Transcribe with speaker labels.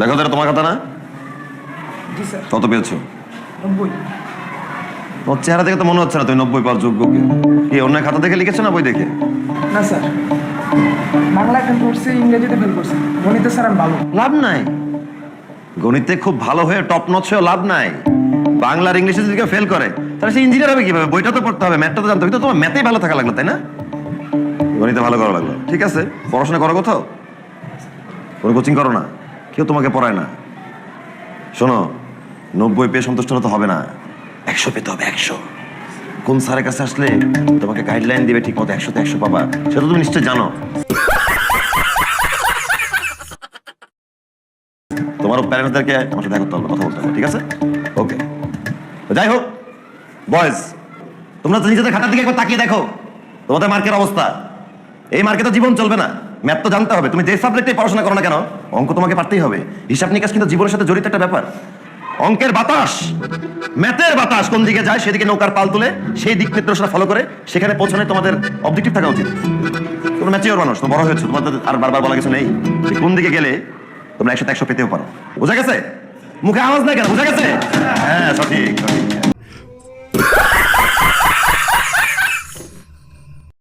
Speaker 1: দেখো তো এটা তোমার খাতা না? কত পেয়েছ? তোমার চেহারা দেখে তো মনে হচ্ছে না তুমি নব্বই পাওয়ার যোগ্য কি কি অন্য খাতা দেখে লিখেছো না বই দেখে?
Speaker 2: না স্যার। বাংলায় ফেল করছি ইংরেজিতে ফেল করছি। গণিতে স্যার আমি ভালো।
Speaker 1: লাভ নাই? গণিতে খুব ভালো হয়ে টপ নচ হয়ে লাভ নাই। বাংলার ইংলিশে যদি ফেল করে তাহলে সে ইঞ্জিনিয়ার হবে কীভাবে? বইটা তো পড়তে হবে ম্যাথটা তো জানতে হবে। কিন্তু তোমার ম্যাথেই ভালো থাকা লাগল তাই না? গণিতে ভালো করা লাগল। ঠিক আছে পড়াশোনা করো কোথাও? কোনো কোচিং করো না? কেউ তোমাকে পড়ায় না। শোনো, নব্বই পেয়ে সন্তুষ্ট হতে হবে না। একশো পেতে হবে, একশো। কোন স্যারের কাছে আসলে তোমাকে গাইডলাইন দিবে ঠিক মতো একশোতে একশো পাবা, সেটা তুমি নিশ্চয় জানো। তোমার প্যারেন্টসদেরকে আমার সাথে দেখা করতে হবে, কথা বলতে হবে, ঠিক আছে? ওকে যাই হোক বয়েজ তোমরা নিজেদের খাতার দিকে একবার তাকিয়ে দেখো, তোমাদের মার্কের অবস্থা। এই মার্কে তো জীবন চলবে না। ম্যাথ তো জানতে হবে। তুমি যে সাবজেক্টে পড়াশোনা করো না কেন, অঙ্ক তোমাকে পারতেই হবে। হিসাব নিকাশ কিন্তু জীবনের সাথে জড়িত একটা ব্যাপার। অঙ্কের বাতাস, ম্যাথের বাতাস কোন দিকে যায়, সেদিকে নৌকার পাল তুলে সেই দিক নির্দেশনা ফলো করে, সেখানে পৌঁছানো তোমাদের অবজেক্টিভ থাকা উচিত। তোমরা ম্যাচিওর মানুষ তো বড় হয়েছে, তোমাদের আর বারবার বলা কিছু নেই। যে কোন দিকে গেলে তোমরা একসাথে একশো পেতেও পারো। বোঝা গেছে? মুখে আওয়াজ নাই কেন? বোঝা গেছে? হ্যাঁ সঠিক সঠিক।